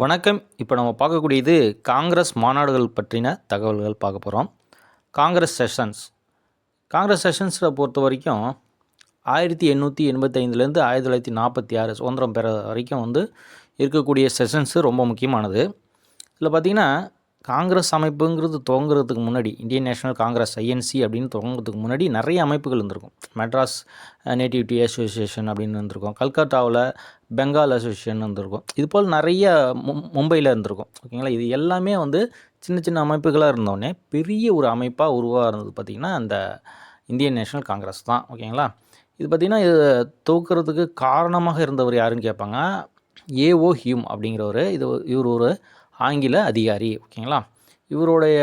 வணக்கம். இப்போ நம்ம பார்க்கக்கூடியது காங்கிரஸ் மாநாடுகள் பற்றின தகவல்கள் பார்க்க போகிறோம் காங்கிரஸ் செஷன்ஸ். காங்கிரஸ் செஷன்ஸை பொறுத்த வரைக்கும் ஆயிரத்தி எண்ணூற்றி எண்பத்தைந்துலேருந்து ஆயிரத்தி தொள்ளாயிரத்தி நாற்பத்தி ஆறு சுதந்திரம் பெற வரைக்கும் வந்து இருக்கக்கூடிய செஷன்ஸு ரொம்ப முக்கியமானது. இதில் பார்த்திங்கன்னா காங்கிரஸ் அமைப்புங்கிறது துவங்குறதுக்கு முன்னாடி இந்தியன் நேஷனல் காங்கிரஸ் ஐஎன்சி அப்படின்னு துவங்குறதுக்கு முன்னாடி நிறைய அமைப்புகள் இருந்திருக்கும். மெட்ராஸ் நேட்டிவிட்டி அசோசியேஷன் அப்படின்னு இருந்திருக்கும். கல்கத்தாவில் பெங்கால் அசோசியேஷன் இருந்திருக்கும். இது போல் நிறைய மும் மும்பையில் இருந்திருக்கும். ஓகேங்களா? இது எல்லாமே வந்து சின்ன சின்ன அமைப்புகளாக இருந்தோடனே பெரிய ஒரு அமைப்பாக உருவாக இருந்தது பார்த்திங்கன்னா அந்த இந்தியன் நேஷனல் காங்கிரஸ் தான். ஓகேங்களா? இது பார்த்திங்கன்னா இது துவக்கிறதுக்கு காரணமாக இருந்தவர் யாருன்னு கேட்பாங்க ஏஓ ஹியூம் அப்படிங்கிறவர். இது இவர் ஒரு ஆங்கில அதிகாரி ஓகேங்களா? இவருடைய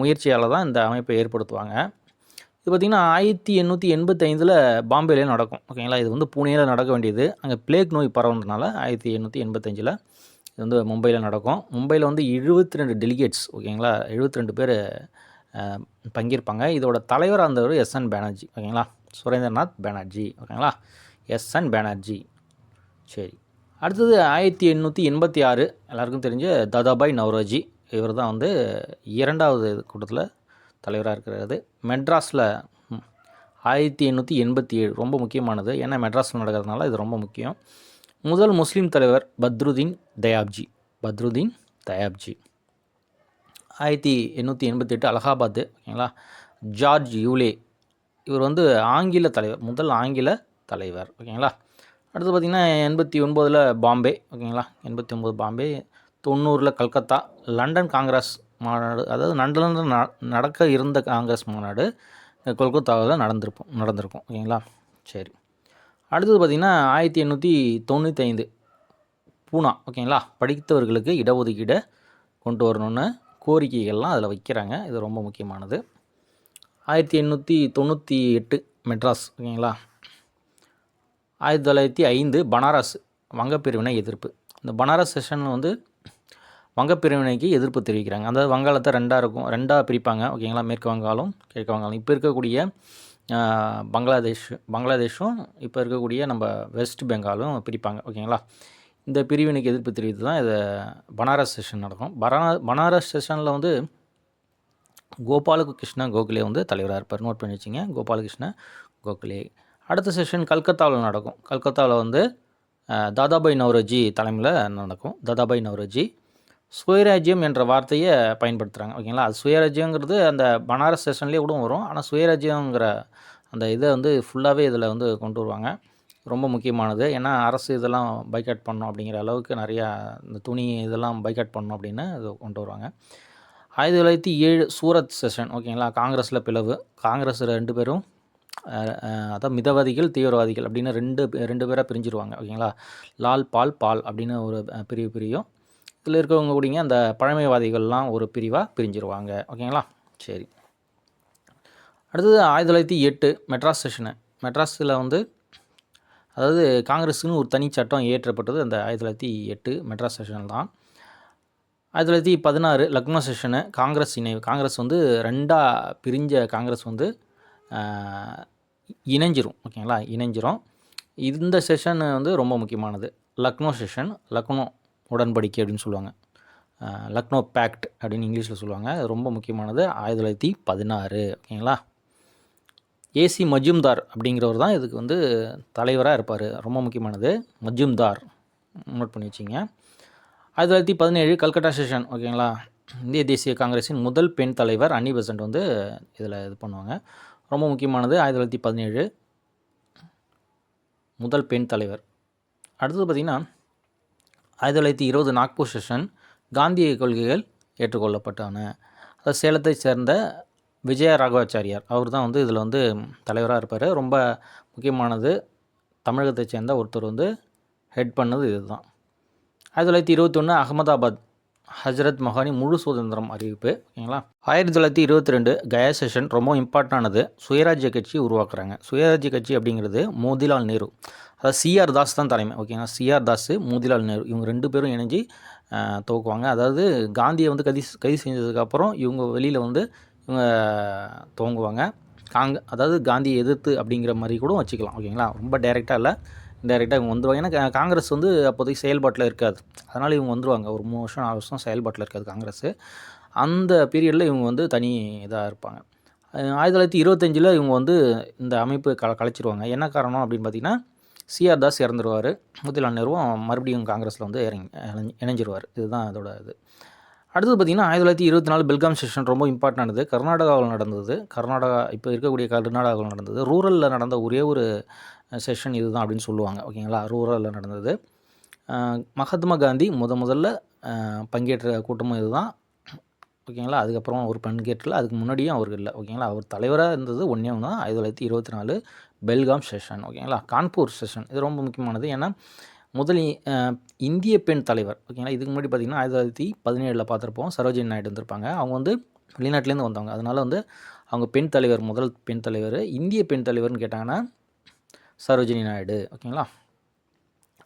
முயற்சியால் தான் இந்த அமைப்பை ஏற்படுத்துவாங்க. இது பார்த்திங்கன்னா ஆயிரத்தி எண்ணூற்றி எண்பத்தைந்தில் பாம்பேலே நடக்கும் ஓகேங்களா? இது வந்து புனேயில் நடக்க வேண்டியது. அங்கே பிளேக் நோய் பரவுனதுனால ஆயிரத்தி எண்ணூற்றி எண்பத்தஞ்சில் இது வந்து மும்பையில் நடக்கும். மும்பையில் வந்து எழுபத்தி ரெண்டு டெலிகேட்ஸ் ஓகேங்களா? எழுபத்தி ரெண்டு பேர் பங்கேற்பாங்க. இதோட தலைவராக இருந்தவர் எஸ் என் பேனர்ஜி ஓகேங்களா? சுரேந்திரநாத் பேனர்ஜி ஓகேங்களா? S N Banerjee. சரி. அடுத்தது ஆயிரத்தி எண்ணூற்றி எண்பத்தி ஆறு. எல்லாருக்கும் தெரிஞ்ச தாதாபாய் நவ்ரோஜி. இவர் தான் வந்து இரண்டாவது கூட்டத்தில் தலைவராக இருக்கிறது மெட்ராஸில் ஆயிரத்தி எண்ணூற்றி எண்பத்தி ஏழு. ரொம்ப முக்கியமானது. ஏன்னா மெட்ராஸில் நடக்கிறதுனால இது ரொம்ப முக்கியம். முதல் முஸ்லீம் தலைவர் பத்ருதீன் தயாப்ஜி. பத்ருதீன் தயாப்ஜி. ஆயிரத்தி எண்ணூற்றி எண்பத்தி எட்டு அலகாபாத்து ஓகேங்களா? George Yule. இவர் வந்து ஆங்கில தலைவர் முதல் ஆங்கில தலைவர் ஓகேங்களா? அடுத்து பார்த்திங்கன்னா எண்பத்தி ஒன்பதில் பாம்பே ஓகேங்களா? எண்பத்தி ஒம்பது பாம்பே தொண்ணூறில் கல்கத்தா லண்டன் காங்கிரஸ் மாநாடு அதாவது லண்டனில் ந நடக்க இருந்த காங்கிரஸ் மாநாடு கொல்கத்தாவில் நடந்திருப்போம் நடந்திருக்கும் ஓகேங்களா? சரி. அடுத்தது பார்த்திங்கன்னா ஆயிரத்தி எண்ணூற்றி தொண்ணூத்தைந்து பூனா ஓகேங்களா? படித்தவர்களுக்கு இடஒதுக்கீடை கொண்டு வரணும்னு கோரிக்கைகள்லாம் அதில் வைக்கிறாங்க இது ரொம்ப முக்கியமானது. ஆயிரத்தி எண்ணூற்றி தொண்ணூற்றி எட்டு மெட்ராஸ் ஓகேங்களா? ஆயிரத்தி தொள்ளாயிரத்தி ஐந்து பனாரஸ் வங்கப்பிரிவினை எதிர்ப்பு. இந்த பனாரஸ் செஷன் வந்து வங்கப்பிரிவினைக்கு எதிர்ப்பு தெரிவிக்கிறாங்க. அதாவது வங்காளத்தை ரெண்டாக இருக்கும். ரெண்டாக பிரிப்பாங்க. ஓகேங்களா? மேற்கு வங்காளம் கிழக்கு வங்காளம். இப்போ இருக்கக்கூடிய பங்களாதேஷ் பங்களாதேஷும் இப்போ இருக்கக்கூடிய நம்ம வெஸ்ட் பெங்காலும் பிரிப்பாங்க. ஓகேங்களா? இந்த பிரிவினைக்கு எதிர்ப்பு தெரிவித்து தான் இதை பனாரஸ் செஷன் நடக்கும். பனார பனாரஸ் செஷனில் வந்து கோபாலகிருஷ்ண கோகலே வந்து தலைவராக இருப்பார். நோட் பண்ணி வச்சுங்க. கோபாலகிருஷ்ண கோகலே. அடுத்த செஷன் கல்கத்தாவில் நடக்கும். கல்கத்தாவில் வந்து தாதாபாய் நவரோஜி தலைமையில் நடக்கும். தாதாபாய் நவரோஜி சுயராஜ்யம் என்ற வார்த்தையை பயன்படுத்துகிறாங்க ஓகேங்களா? அது சுயராஜ்யங்கிறது அந்த பனாரஸ் செஷன்லேயே கூட வரும். ஆனால் சுயராஜ்யங்கிற அந்த இதை வந்து ஃபுல்லாகவே இதில் வந்து கொண்டு வருவாங்க. ரொம்ப முக்கியமானது. ஏன்னா அரசு இதெல்லாம் பைக்காட் பண்ணோம் அப்படிங்கிற அளவுக்கு நிறையா இந்த துணி இதெல்லாம் பைக்காட் பண்ணோம் அப்படின்னு இது கொண்டு வருவாங்க. ஆயிரத்தி தொள்ளாயிரத்தி ஏழு சூரத் செஷன் ஓகேங்களா? காங்கிரஸில் பிளவு. காங்கிரஸ் ரெண்டு பேரும் அதான் மிதவாதிகள் தீவிரவாதிகள் அப்படின்னு ரெண்டு ரெண்டு பேராக பிரிஞ்சிருவாங்க ஓகேங்களா? லால் பால் பால் அப்படின்னு ஒரு பிரிவு பிரியும். இதில் இருக்கிறவங்க கூடிங்க அந்த பழமைவாதிகள்லாம் ஒரு பிரிவாக பிரிஞ்சிருவாங்க ஓகேங்களா? சரி. அடுத்தது ஆயிரத்தி தொள்ளாயிரத்தி எட்டு மெட்ராஸ் செஷனு. மெட்ராஸில் வந்து அதாவது காங்கிரஸுக்குன்னு ஒரு தனி சட்டம் இயற்றப்பட்டது அந்த ஆயிரத்தி தொள்ளாயிரத்தி எட்டு மெட்ராஸ் செஷன் தான். ஆயிரத்தி தொள்ளாயிரத்தி பதினாறு லக்னோ செஷனு காங்கிரஸ் இணைவு காங்கிரஸ் வந்து ரெண்டாக பிரிஞ்ச காங்கிரஸ் வந்து இணைஞ்சிரும் ஓகேங்களா? இணைஞ்சிரும். இந்த செஷன் வந்து ரொம்ப முக்கியமானது. லக்னோ செஷன் லக்னோ உடன்படிக்கை அப்படின்னு சொல்லுவாங்க. லக்னோ பேக்ட் அப்படின்னு இங்கிலீஷில் சொல்லுவாங்க. அது ரொம்ப முக்கியமானது. ஆயிரத்தி தொள்ளாயிரத்தி பதினாறு ஓகேங்களா? ஏசி மஜும்தார் அப்படிங்கிறவர் தான் இதுக்கு வந்து தலைவராக இருப்பார். ரொம்ப முக்கியமானது. மஜும்தார். நோட் பண்ணி வச்சிங்க. ஆயிரத்தி தொள்ளாயிரத்தி பதினேழு கல்கட்டா செஷன் ஓகேங்களா? இந்திய தேசிய காங்கிரஸின் முதல் பெண் தலைவர் அன்னி பெசன்ட் வந்து இதில் இது பண்ணுவாங்க. ரொம்ப முக்கியமானது ஆயிரத்தி தொள்ளாயிரத்தி பதினேழு முதல் பெண் தலைவர். அடுத்தது பார்த்திங்கன்னா ஆயிரத்தி தொள்ளாயிரத்தி இருபது நாக்பூர் செஷன் காந்திய கொள்கைகள் ஏற்றுக்கொள்ளப்பட்டன. அதாவது சேலத்தை சேர்ந்த விஜய ராகவாச்சாரியார். அவர் தான் வந்து இதில் வந்து தலைவராக இருப்பார். ரொம்ப முக்கியமானது தமிழகத்தை சேர்ந்த ஒருத்தர் வந்து ஹெட் பண்ணது இதுதான். ஆயிரத்தி தொள்ளாயிரத்தி இருபத்தொன்று அகமதாபாத் ஹஜரத் மஹானி முழு சுதந்திரம் அறிவிப்பு ஓகேங்களா? ஆயிரத்தி தொள்ளாயிரத்தி இருபத்தி ரெண்டு கயா செஷன் ரொம்ப இம்பார்ட்டண்டானது சுயராஜ்ய கட்சி உருவாக்குறாங்க. சுயராஜ்ய கட்சி அப்படிங்கிறது மோதிலால் நேரு. அதாவது சிஆர் தாஸ் தான் தலைமை ஓகேங்களா? சிஆர் தாஸ் மோதிலால் நேரு. இவங்க ரெண்டு பேரும் இணைஞ்சு துவக்குவாங்க. அதாவது காந்தியை வந்து கதி கைது செஞ்சதுக்கப்புறம் இவங்க வெளியில் வந்து இவங்க துவங்குவாங்க. காங்க அதாவது காந்தியை எதிர்த்து அப்படிங்கிற மாதிரி கூட வச்சுக்கலாம் ஓகேங்களா? ரொம்ப டைரெக்டாக இல்லை. டைரெக்டாக இவங்க வந்துருவாங்க. ஏன்னா காங்கிரஸ் வந்து அப்போதைக்கு செயல்பாட்டில் இருக்காது. அதனால் இவங்க வந்துடுவாங்க ஒரு மூணு வருஷம் நாலு வருஷம் செயல்பாட்டில் இருக்காது காங்கிரஸ். அந்த பீரியடில் இவங்க வந்து தனி இதாக இருப்பாங்க. ஆயிரத்தி தொள்ளாயிரத்தி இருபத்தஞ்சில் இவங்க வந்து இந்த அமைப்பு க கலைச்சிருவாங்க. என்ன காரணம் அப்படின்னு பார்த்தீங்கன்னா சிஆர் தாஸ் இறந்துருவார். முத்திலால் நேருவும் மறுபடியும் காங்கிரஸில் வந்து இறங்கி இணைஞ்சிருவார். இதுதான் அதோட இது. அடுத்தது பார்த்திங்கன்னா ஆயிரத்தி தொள்ளாயிரத்தி இருபத்தி நாலு பெல்காம் செஷன் ரொம்ப இம்பார்ட்டன்டானது கர்நாடகாவில் நடந்தது. கர்நாடகா இப்போ இருக்கக்கூடிய கர்நாடகாவில் நடந்தது. ரூரலில் நடந்த ஒரே ஒரு செஷன் இதுதான் அப்படின்னு சொல்லுவாங்க. ஓகேங்களா ரூரலில் நடந்தது. மகாத்மா காந்தி முத முதல்ல பங்கேற்ற கூட்டமும் இதுதான். ஓகேங்களா அதுக்கப்புறம் அவர் பங்கேற்றல. அதுக்கு முன்னாடியும் அவருக்கு இல்லை. ஓகேங்களா அவர் தலைவராக இருந்தது ஒன்றே ஒன்று தான் ஆயிரத்தி தொள்ளாயிரத்தி இருபத்தி நாலு பெல்காம் செஷன் ஓகேங்களா கான்பூர் செஷன் இது ரொம்ப முக்கியமானது. ஏன்னா முதல் இந்திய பெண் தலைவர். ஓகேங்களா இதுக்கு முன்னாடி பார்த்திங்கன்னா ஆயிரத்தி தொள்ளாயிரத்தி பதினேழில் பார்த்துருப்போம். சரோஜினி நாயுடு வந்திருப்பாங்க. அவங்க வந்து வெளிநாட்டிலேருந்து வந்தவங்க. அதனால் வந்து அவங்க பெண் தலைவர் முதல் பெண் தலைவர் இந்திய பெண் தலைவர்னு கேட்டாங்கன்னா சரோஜினி நாயுடு ஓகேங்களா?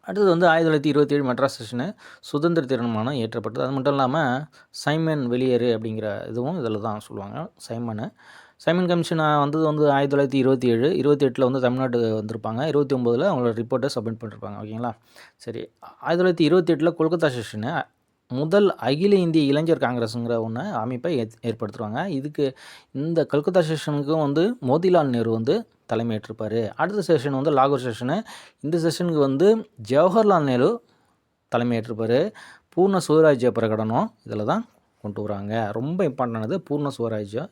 அடுத்தது வந்து ஆயிரத்தி தொள்ளாயிரத்தி இருபத்தி ஏழு மெட்ராஸ் செஷனு சுதந்திர தீர்மானம் ஏற்றப்பட்டது. அது மட்டும் இல்லாமல் சைமன் வெளியேறு அப்படிங்கிற இதுவும் இதில் தான் சொல்லுவாங்க சைமனு. சைமன் கமிஷன் வந்தது வந்து ஆயிரத்தி தொள்ளாயிரத்தி இருபத்தி ஏழு இருபத்தி எட்டில் வந்து தமிழ்நாடு வந்திருப்பாங்க. இருபத்தி ஒம்போதில் அவங்களோட ரிப்போர்ட்டை சப்மிட் பண்ணிருப்பாங்க ஓகேங்களா? சரி ஆயிரத்தி தொள்ளாயிரத்தி இருபத்தி எட்டில் கொல்கத்தா செஷனு முதல் அகில இந்திய இளைஞர் காங்கிரஸுங்கிற ஒன்று அமைப்பை ஏற் ஏற்படுத்துவாங்க இதுக்கு இந்த கல்கத்தா செஷனுக்கும் வந்து மோதிலால் நேரு வந்து தலைமையேற்றிருப்பார். அடுத்த செஷன் வந்து லாகூர் செஷனு இந்த செஷனுக்கு வந்து ஜவஹர்லால் நேரு தலைமையேற்றிருப்பார். பூர்ண சுவராஜ்ய பிரகடனம் இதில் தான் கொண்டு வராங்க. ரொம்ப இம்பார்ட்டன்டானது பூர்ண சுவராஜ்யம்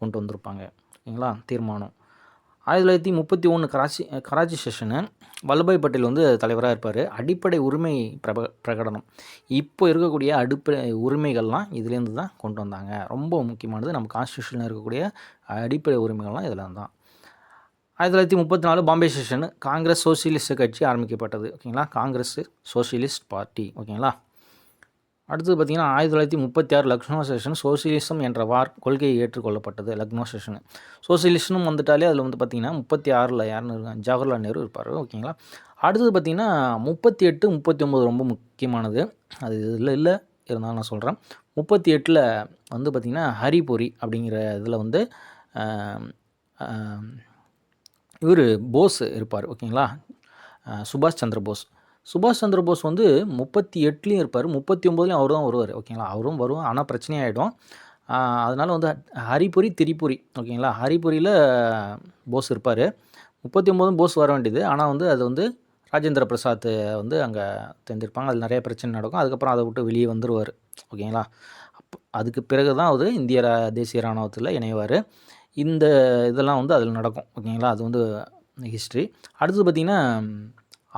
கொண்டு வந்திருப்பாங்க. ஓகேங்களா தீர்மானம். ஆயிரத்தி தொள்ளாயிரத்தி முப்பத்தி ஒன்று கராச்சி கராச்சி செஷனு வல்லபாய் பட்டேல் வந்து தலைவராக இருப்பார். அடிப்படை உரிமை பிரப பிரகடனம். இப்போ இருக்கக்கூடிய அடிப்படை உரிமைகள்லாம் இதுலேருந்து தான் கொண்டு வந்தாங்க. ரொம்ப முக்கியமானது நம்ம கான்ஸ்டியூஷனில் இருக்கக்கூடிய அடிப்படை உரிமைகள்லாம் இதில் தான் ஆயிரத்தி தொள்ளாயிரத்தி முப்பத்தி நாலு பாம்பே செஷனு காங்கிரஸ் சோசியலிஸ்ட் கட்சி ஆரம்பிக்கப்பட்டது. ஓகேங்களா? Congress socialist party. ஓகேங்களா? அடுத்தது பார்த்திங்கன்னா ஆயிரத்தி தொள்ளாயிரத்தி முப்பத்தி ஆறு லக்னோ செஷன் சோசியலிசம் என்ற வார் கொள்கை ஏற்றுக்கொள்ளப்பட்டது லக்னோ செஷனு. சோசியலிஸ்ட்னு வந்துட்டாலே அதில் வந்து பார்த்திங்கன்னா முப்பத்தி ஆறில் யாருன்னு இருக்காங்க? ஜவஹர்லால் நேரு இருப்பார். ஓகேங்களா? அடுத்தது பார்த்திங்கன்னா முப்பத்தி எட்டு முப்பத்தி ஒம்பது ரொம்ப முக்கியமானது. அது இதில் இல்லை இருந்தாலும் நான் சொல்கிறேன் முப்பத்தி எட்டில் வந்து பார்த்திங்கன்னா ஹரிபுரி அப்படிங்கிற இதில் வந்து இவர் போஸ் இருப்பார். ஓகேங்களா? சுபாஷ் சந்திர போஸ். சுபாஷ் சந்திர போஸ் வந்து முப்பத்தி எட்டுலேயும் இருப்பார். முப்பத்தி ஒம்போதுலேயும் அவர் தான் வருவார். ஓகேங்களா? அவரும் வருவோம் ஆனால் பிரச்சனையாயிடும். அதனால் வந்து ஹரிபுரி திரிபுரி. ஓகேங்களா? ஹரிபுரியில் போஸ் இருப்பார். முப்பத்தி ஒம்போதும் போஸ் வர வேண்டியது. ஆனால் வந்து அது வந்து ராஜேந்திர பிரசாத் வந்து அங்கே தெரிஞ்சிருப்பாங்க அதில் நிறைய பிரச்சனை நடக்கும். அதுக்கப்புறம் அதை விட்டு வெளியே வந்துடுவார் ஓகேங்களா? அப் அதுக்கு பிறகு தான் அவர் இந்திய ரா- தேசிய இராணுவத்தில் இணைவார். இந்த இதெல்லாம் வந்து அதில் நடக்கும். ஓகேங்களா? அது வந்து ஹிஸ்ட்ரி அடுத்தது பார்த்திங்கன்னா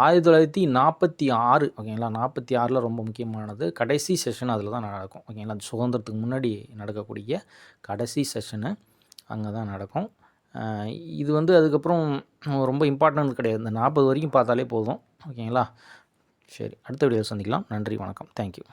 ஆயிரத்தி தொள்ளாயிரத்தி நாற்பத்தி ஆறு ஓகேங்களா? நாற்பத்தி ஆறில் ரொம்ப முக்கியமானது. கடைசி செஷன் அதில் தான் நடக்கும். ஓகேங்களா? சுதந்திரத்துக்கு முன்னாடி நடக்கக்கூடிய கடைசி செஷனு அங்கே தான் நடக்கும் இது வந்து அதுக்கப்புறம் ரொம்ப இம்பார்ட்டன்ட் கிடையாது. இந்த நாற்பது வரைக்கும் பார்த்தாலே போதும். ஓகேங்களா? சரி அடுத்த வீடியோ சந்திக்கலாம். நன்றி வணக்கம். தேங்க்யூ